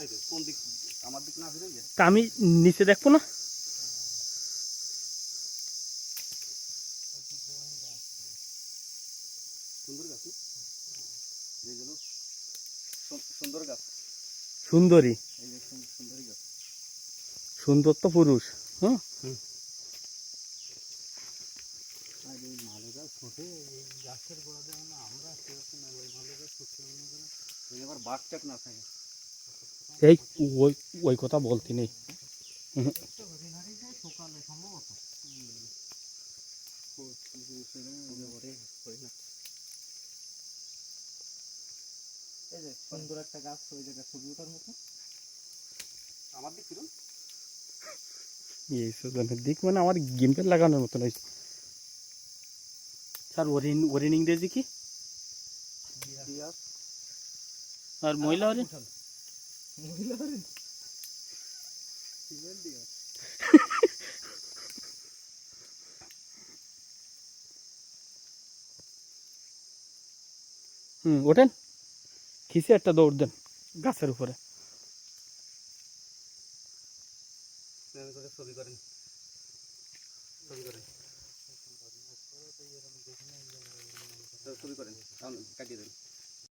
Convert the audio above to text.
এই তো, কোন দিক আমার দিক না ফিরে তা আমি নিচে দেখব না? সুন্দর গাছ সুন্দর গাছ। সুন্দরী। তো পুরুষ হ্যাঁ গাছের গোড়া আমরা সেরকম ওই করে আবার বাঘ টাক না থাকে। এই ওই ওই কথা বলতে নেই। দিক মানে আমার গেমপেল লাগানোর মতো স্যার ওরিন ওরিন ইংরেজি কি আর মহিলা দিয়াস হুম ওঠেন খিসে একটা দৌড় দেন গাছের উপরে ছবি করেন ছবি করেন ছবি করেন কাটিয়ে দেন